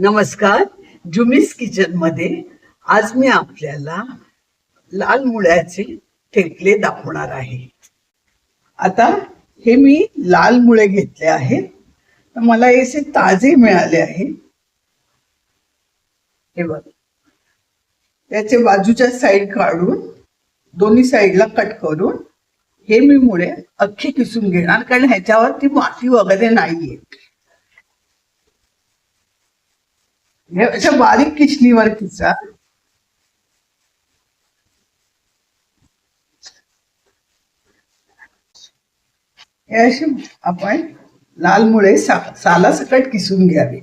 नमस्कार. जुमिस किचनमध्ये आज मी आपल्याला लाल मुळ्याचे ठेकले दाखवणार आहे. आता हे मी लाल मुळे घेतले आहेत. तर मला असे ताजे मिळाले आहे. हे बघ. त्याचे बाजूच्या साईड काढून दोन्ही साईडला कट करून हे मी मुळे अख्खे किसून घेणार. कारण ह्याच्यावरती माती वगैरे नाहीये. हे अशा बारीक किसणीवर किसा. हे असे आपण लाल मुळे सा सालासकट किसून घ्यावे.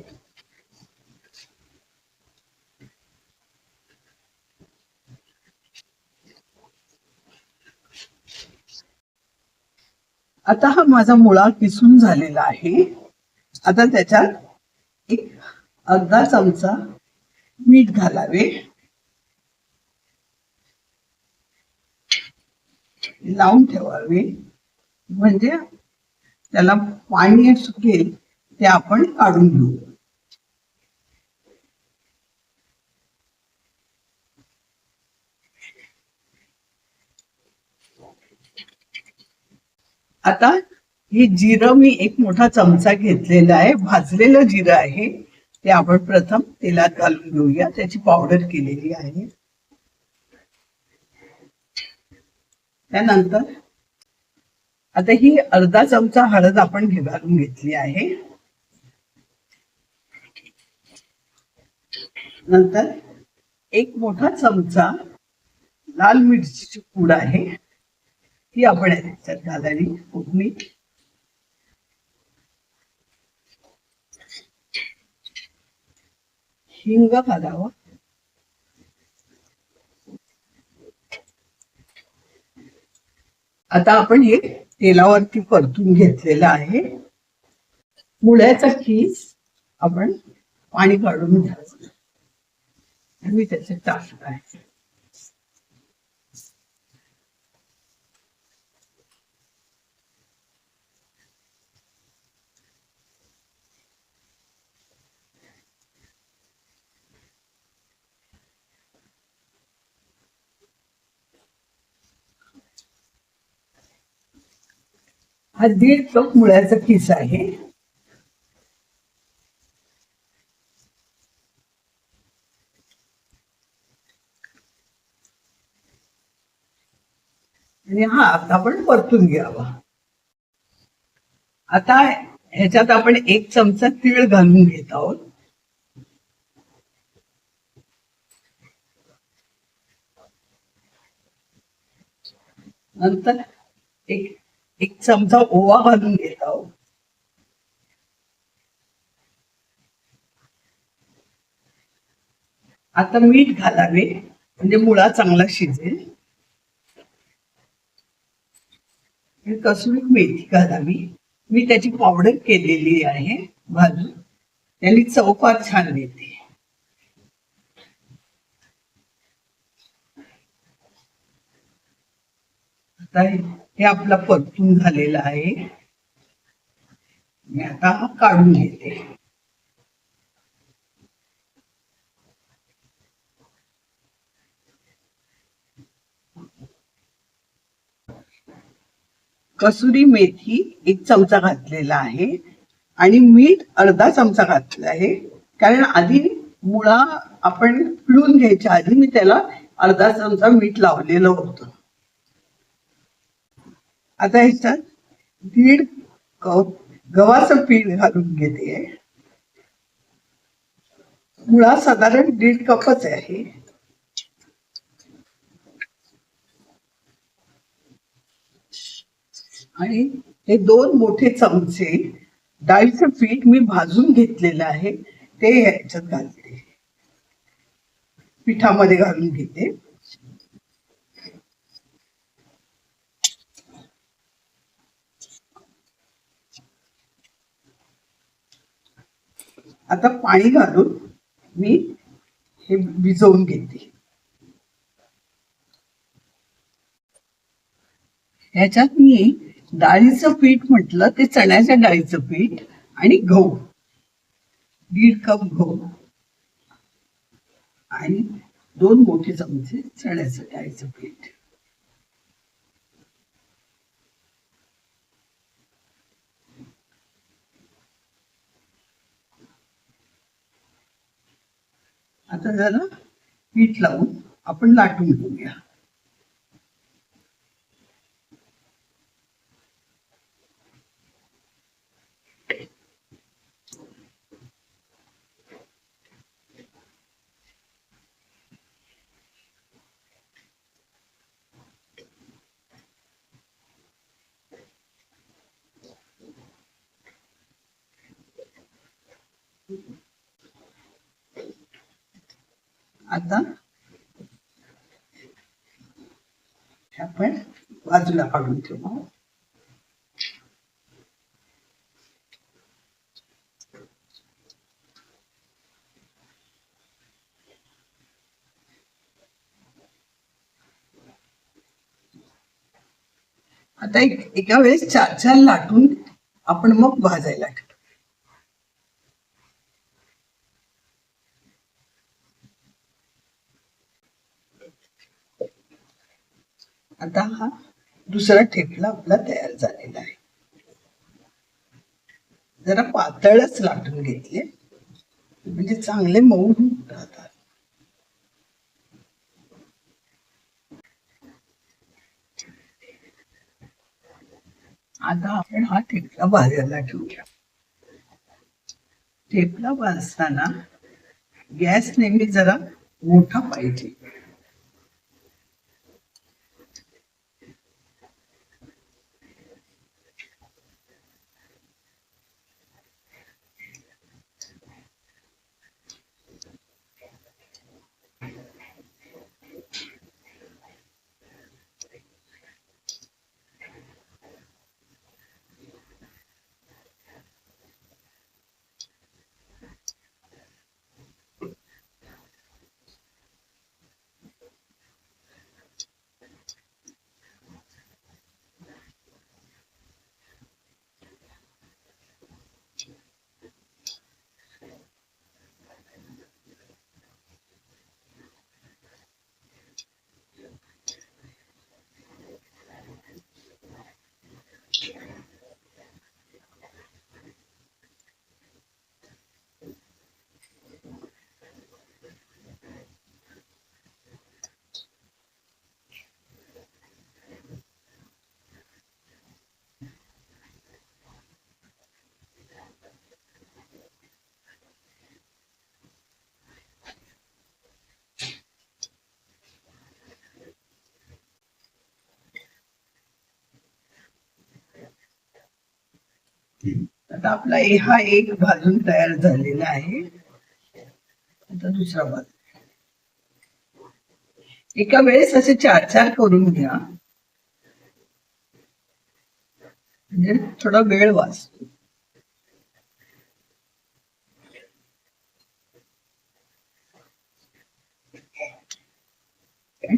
आता हा माझा मुळा किसून झालेला आहे. आता त्याच्यात एक अर्धा चमचा मीठ घालावे. लावून ठेवावे. म्हणजे त्याला पाणी सुकेल ते आपण काढून घेऊ. आता हे जिरं मी एक मोठा चमचा घेतलेला आहे. भाजलेलं जिरं आहे. ते आपण प्रथम तेलात घालून घेऊया. त्याची पावडर केलेली आहे. त्यानंतर आता ही अर्धा चमचा हळद आपण घालून घेतली आहे. नंतर एक मोठा चमचा लाल मिरचीची पूड आहे. ती आपण याच्यात घालावी. फोडणी हिंग घालावं आता आपण हे तेलावरती परतून घेतलेलं आहे. मुळ्याचा खीस आपण पाणी काढून घ्यायचं. मी त्याचे तास आहे हा दीड कप मुळ्याचा किस आहे. आणि हा आता आपण परतून घ्यावा. आता ह्याच्यात आपण एक चमचा तीळ घालून घेत आहोत. नंतर एक एक चमचा ओवा घालून घेत आहोत. आता मीठ घालावे म्हणजे मुळा चांगला शिजेल. कसुरी मेथी घालावी. मी त्याची पावडर केलेली आहे भाजून. त्यांनी चव फार छान येते. आता हे आपलं आपला परतून झालेलं आहे. मी आता हा काढून घेते. कसुरी मेथी एक चमचा घातलेला आहे आणि मीठ अर्धा चमचा घातलेला आहे. कारण आधी मुळा आपण पिळून घ्यायच्या आधी मी त्याला अर्धा चमचा मीठ लावलेलं होतं. आता ह्याच्यात दीड कप गव्हाचं पीठ घालून घेते. मुळा साधारण दीड कपच आहे. आणि हे दोन मोठे चमचे डाळीचं पीठ मी भाजून घेतलेलं आहे ते ह्याच्यात घालते. पिठामध्ये घालून घेते. आता पाणी घालून मी हे भिजवून घेते. ह्याच्यात मी डाळीचं पीठ म्हटलं ते चण्याच्या डाळीचं पीठ आणि गहू. दीड कप गहू. आणि दोन मोठे चमचे चण्याचं डाळीचं पीठ. आता जरा पीठ लावून आपण लाटून घेऊया. आता आपण बाजूला काढून ठेवू. आता एक एका वेळेस चार चार लाटून आपण मग भाजायला ठेवू. आता हा दुसरा ठेपला आपला तयार झालेला आहे. जरा पातळच लाटून घेतले. म्हणजे चांगले मऊ राहतात. आता आपण हा ठेपला भाजायला ठेवूया. ठेपला भाजताना गॅस नेहमी जरा मोठा पाहिजे. आता आपला हा एक भाजून तयार झालेला आहे. आता दुसरा भाज एका वेळेस असे चार चार करून घ्या. म्हणजे थोडा वेळ वाचतो.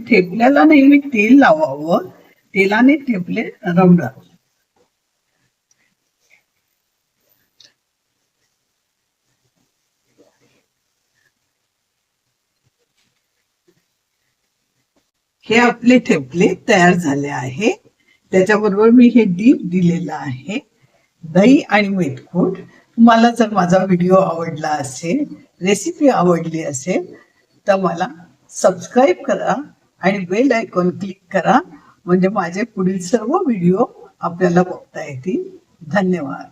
ठेपल्याला नेहमी तेल लावावं. तेलाने ठेपले रमणार राहतात हे आपले ठेपले तयार झाले आहे. त्याच्याबरोबर मी हे डीप दिलेलं आहे. दही आणि मेथकूट तुम्हाला जर माझा व्हिडिओ आवडला असेल रेसिपी आवडली असेल तर मला सबस्क्राईब करा आणि बेल आयकॉन क्लिक करा. म्हणजे माझे पुढील सर्व व्हिडिओ आपल्याला बघता येतील. धन्यवाद.